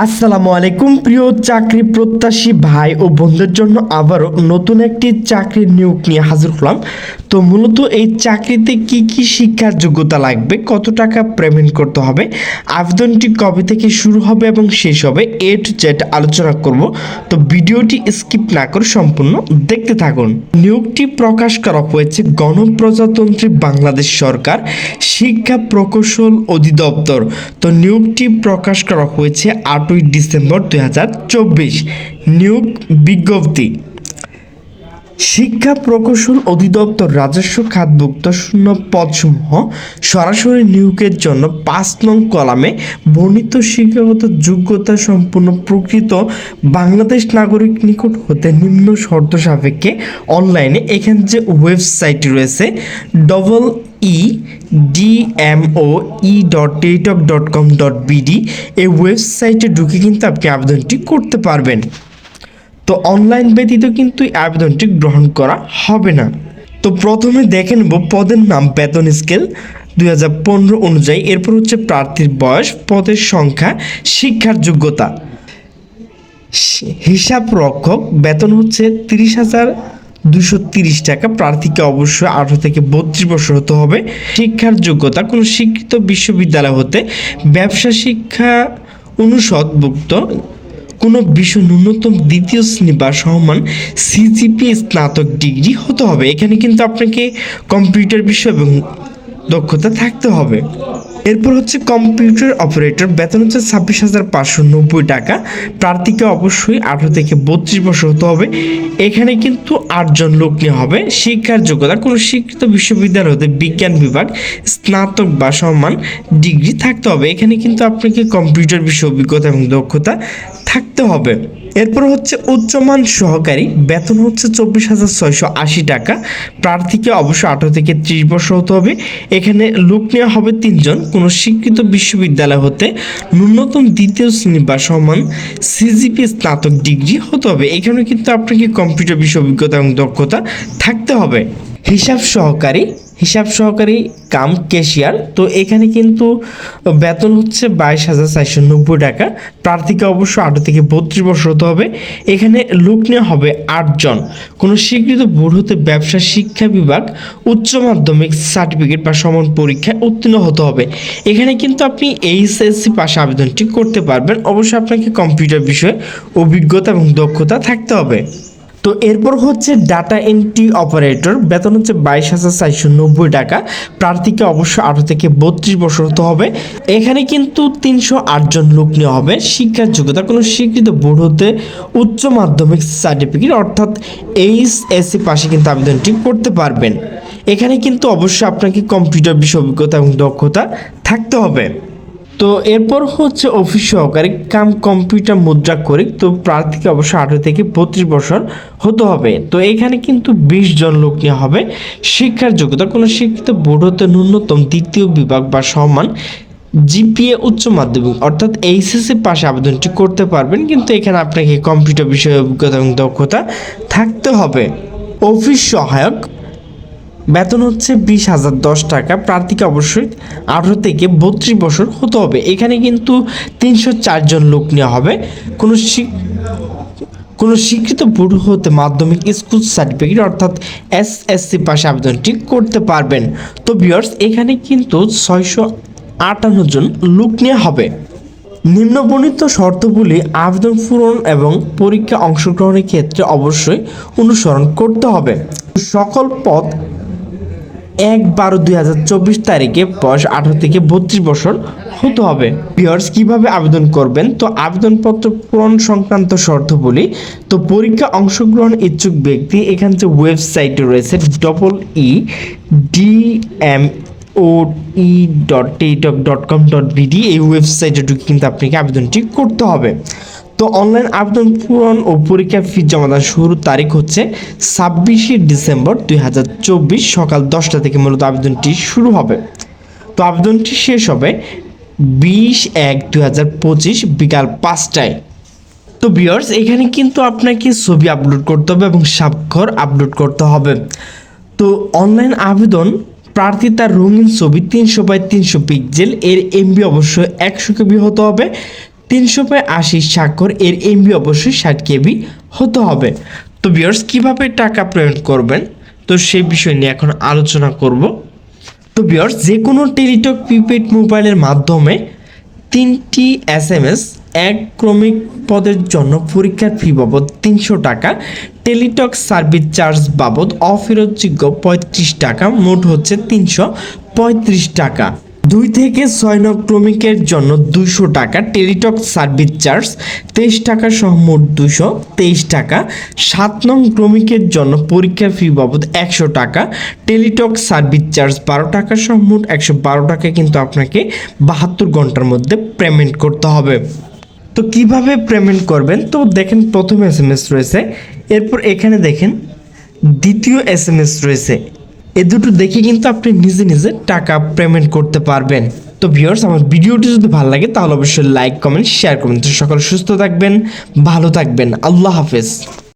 আসসালামু আলাইকুম, প্রিয় চাকরি প্রত্যাশী ভাই ও বন্ধুদের জন্য আবারও নতুন একটি চাকরির নিয়োগ নিয়ে হাজির হলাম। তো মূলত এই চাকরিতে কি কি শিক্ষার যোগ্যতা লাগবে? কত টাকা পেমেন্ট করতে হবে? আবেদনটি কবে থেকে শুরু হবে এবং শেষ হবে? এ টু জেড আলোচনা করব। তো ভিডিওটি স্কিপ না করে সম্পূর্ণ দেখতে থাকুন। নিয়োগটি প্রকাশ করা হয়েছে গণপ্রজাতন্ত্রী বাংলাদেশ সরকার শিক্ষা প্রকৌশল অধিদপ্তর। তো নিয়োগটি প্রকাশ করা হয়েছে আটই ডিসেম্বর দুই হাজার চব্বিশ। নিয়োগ বিজ্ঞপ্তি। শিক্ষা প্রকৌশল অধিদপ্তর রাজস্ব খাতভুক্ত শূন্য পদসমূহ সরাসরি নিয়োগের জন্য পাঁচ নং কলামে বর্ণিত শিক্ষাগত যোগ্যতা সম্পূর্ণ প্রকৃত বাংলাদেশ নাগরিক নিকট হতে নিম্ন শর্ত সাপেক্ষে অনলাইনে এখানে যে ওয়েবসাইট রয়েছে double E DMO E dot teletalk dot com dot BD এই ওয়েবসাইটে ঢুকে কিন্তু আপনি আবেদনটি করতে পারবেন। তো অনলাইন ব্যতীত কিন্তু এই আবেদনটি গ্রহণ করা হবে না। তো প্রথমে দেখে নেব পদের নাম, বেতন স্কেল দুই হাজার পনেরো অনুযায়ী। এরপর হচ্ছে প্রার্থীর বয়স, পদের সংখ্যা, শিক্ষার যোগ্যতা। হিসাব রক্ষক, বেতন হচ্ছে তিরিশ হাজার দুশো তিরিশ টাকা। প্রার্থীকে অবশ্যই আঠারো থেকে বত্রিশ বছর হতে হবে। শিক্ষার যোগ্যতা, কোনো শিক্ষিত বিশ্ববিদ্যালয় হতে ব্যবসা শিক্ষা অনুষদভুক্ত কোনো বিশ্ব ন্যূনতম দ্বিতীয় শ্রেণি বা সমান সিজিপি স্নাতক ডিগ্রি হতে হবে। এখানে কিন্তু আপনাকে কম্পিউটার বিষয় এবং দক্ষতা থাকতে হবে। এরপর হচ্ছে কম্পিউটার অপারেটর বেতন হচ্ছে ছাব্বিশ হাজার পাঁচশো নব্বই টাকা। প্রার্থীকে অবশ্যই আঠারো থেকে বত্রিশ বছর হতে হবে। এখানে কিন্তু আটজন লোক নিয়ে হবে। শিক্ষার যোগ্যতা, কোনো শিক্ষিত বিশ্ববিদ্যালয় হতে বিজ্ঞান বিভাগ, স্নাতক বা সমান ডিগ্রি থাকতে হবে। এখানে কিন্তু আপনাকে কম্পিউটার বিষয় অভিজ্ঞতা এবং দক্ষতা থাকতে হবে। এরপর হচ্ছে উচ্চমান সহকারী, বেতন হচ্ছে চব্বিশ হাজার ছয়শো আশি টাকা। প্রার্থীকে অবশ্যই আঠারো থেকে ত্রিশ বছর হতে হবে। এখানে লোক নেওয়া হবে তিনজন। কোনো স্বীকৃত বিশ্ববিদ্যালয় হতে ন্যূনতম দ্বিতীয় শ্রেণি বা সমান সিজিপি স্নাতক ডিগ্রি হতে হবে। এখানে কিন্তু আপনাকে কম্পিউটার বিষয় অভিজ্ঞতা এবং দক্ষতা থাকতে হবে। হিসাব সহকারী হিসাব সহকারী কাম ক্যাশিয়ার। তো এখানে কিন্তু বেতন হচ্ছে বাইশ হাজার চারশো নব্বই টাকা। প্রার্থীকে অবশ্য আঠারো থেকে বত্রিশ বছর হতে হবে। এখানে লোক নেওয়া হবে আটজন কোনো স্বীকৃত বোর্ড হতে ব্যবসা শিক্ষা বিভাগ উচ্চ মাধ্যমিক সার্টিফিকেট বা সমান পরীক্ষায় উত্তীর্ণ হতে হবে। এখানে কিন্তু আপনি এইচএসসি পাশে আবেদনটি করতে পারবেন। অবশ্যই আপনাকে কম্পিউটার বিষয়ে অভিজ্ঞতা এবং দক্ষতা থাকতে হবে। তো এরপর হচ্ছে ডাটা এন্ট্রি অপারেটর বেতন হচ্ছে বাইশ হাজার চারশো নব্বই টাকা। প্রার্থীকে অবশ্যই আঠারো থেকে বত্রিশ বছর হতে হবে। এখানে কিন্তু তিনশো আটজন লোক নেওয়া হবে। শিক্ষার যোগ্যতা, কোনো স্বীকৃত বোর্ড হতে উচ্চ মাধ্যমিক সার্টিফিকেট অর্থাৎ এইচ এসসি পাশে কিন্তু আবেদনটি করতে পারবেন। এখানে কিন্তু অবশ্যই আপনাকে কম্পিউটার বিষয় অভিজ্ঞতা এবং দক্ষতা থাকতে হবে। তো এরপর হচ্ছে অফিস সহকারী কাম কম্পিউটার মুদ্রা করি, তো প্রার্থীকে অবশ্যই আঠারো থেকে বত্রিশ বছর হতে হবে। তো এখানে কিন্তু বিশ জন লোক নেওয়া হবে। শিক্ষার যোগ্যতা, কোনো শিক্ষিত বোর্ড হতে ন্যূনতম দ্বিতীয় বিভাগ বা সমান জিপিএ উচ্চ মাধ্যমিক, অর্থাৎ এইচএসসি পাশে আবেদনটি করতে পারবেন, কিন্তু এখানে আপনাকে কম্পিউটার বিষয়ে অভিজ্ঞতা এবং দক্ষতা থাকতে হবে। অফিস সহায়ক বেতন হচ্ছে বিশ হাজার দশ টাকা। প্রার্থীকে অবশ্যই আঠারো থেকে বত্রিশ বছর হতে হবে। এখানে কিন্তু তিনশো চারজন লোক নেওয়া হবে। কোনো কোনো স্বীকৃত বোর্ড হতে মাধ্যমিক স্কুল সার্টিফিকেট অর্থাৎ এসএসসি পাশে আবেদনটি করতে পারবেন। তো বিয়ার্স এখানে কিন্তু ছয়শো আটান্ন জন লোক নেওয়া হবে। নিম্নবর্ণিত শর্তগুলি আবেদন পূরণ এবং পরীক্ষা অংশগ্রহণের ক্ষেত্রে অবশ্যই অনুসরণ করতে হবে। সকল পদ এক বারো দুই হাজার চব্বিশ তারিখে বয়স আঠারো থেকে বত্রিশ বছর হতে হবে। পিয়ার্স কীভাবে আবেদন করবেন? তো আবেদনপত্র পূরণ সংক্রান্ত শর্ত বলি, তো পরীক্ষা অংশগ্রহণ ইচ্ছুক ব্যক্তি, এখানে যে ওয়েবসাইট রয়েছে double E D M O E dot teletalk dot com dot BD এই ওয়েবসাইটে ঢুকে কিন্তু আপনাকে আবেদনটি করতে হবে। তো অনলাইন আবেদন পূরণ ও পরীক্ষা ফি জমাদান শুরুর তারিখ হচ্ছে ছাব্বিশে ডিসেম্বর দুই হাজার চব্বিশ সকাল দশটা থেকে মূলত আবেদনটি শুরু হবে। তো আবেদনটি শেষ হবে বিশ এক দুই হাজার পঁচিশ বিকাল পাঁচটায়। তো বিয়ার্স এখানে কিন্তু আপনাকে ছবি আপলোড করতে হবে এবং স্বাক্ষর আপলোড করতে হবে। তো অনলাইন আবেদন প্রার্থী তার রঙিন ছবি তিনশো বাই তিনশো পিক্সেল এর এমবি অবশ্যই একশো কেবি হতে হবে। তিনশো বাই আশি স্বাক্ষর এর এমবি অবশ্যই ষাট কেবি হতে হবে। তো বিয়ার্স কীভাবে টাকা পেমেন্ট করবেন? তো সেই বিষয় নিয়ে এখন আলোচনা করব। তো বিয়ার্স যে কোনো টেলিটক, প্রিপেড মোবাইলের মাধ্যমে তিনটি এস এম এস এক ক্রমিক পদের জন্য পরীক্ষার ফি বাবদ তিনশো টাকা, টেলিটক সার্ভিস চার্জ বাবদ অফেরতযোগ্য পঁয়ত্রিশ টাকা, মোট হচ্ছে তিনশো পঁয়ত্রিশ টাকা। দুই থেকে ছয় নং ক্রমিকের জন্য দুশো টাকা টেলিটক সার্ভিস চার্জ, তেইশ টাকা সহ মোট দুশো তেইশ টাকা। সাত নং ক্রমিকের জন্য পরীক্ষার ফি বাবদ একশো টাকা, টেলিটক সার্ভিস চার্জ বারো টাকা সহ মোট একশো বারো টাকা কিন্তু আপনাকে বাহাত্তর ঘণ্টার মধ্যে পেমেন্ট করতে হবে। তো কীভাবে পেমেন্ট করবেন? তো দেখেন প্রথম এস এম এস রয়েছে, এরপর এখানে দেখেন দ্বিতীয় এস এম এস রয়েছে। এ দুটো দেখে কিন্তু আপনি নিজে নিজে টাকা পেমেন্ট করতে পারবেন। তো ভিউয়ার্স আমার ভিডিওটি যদি ভালো লাগে, তাহলে অবশ্যই লাইক কমেন্ট শেয়ার করবেন। তো সকলে সুস্থ থাকবেন, ভালো থাকবেন। আল্লাহ হাফেজ।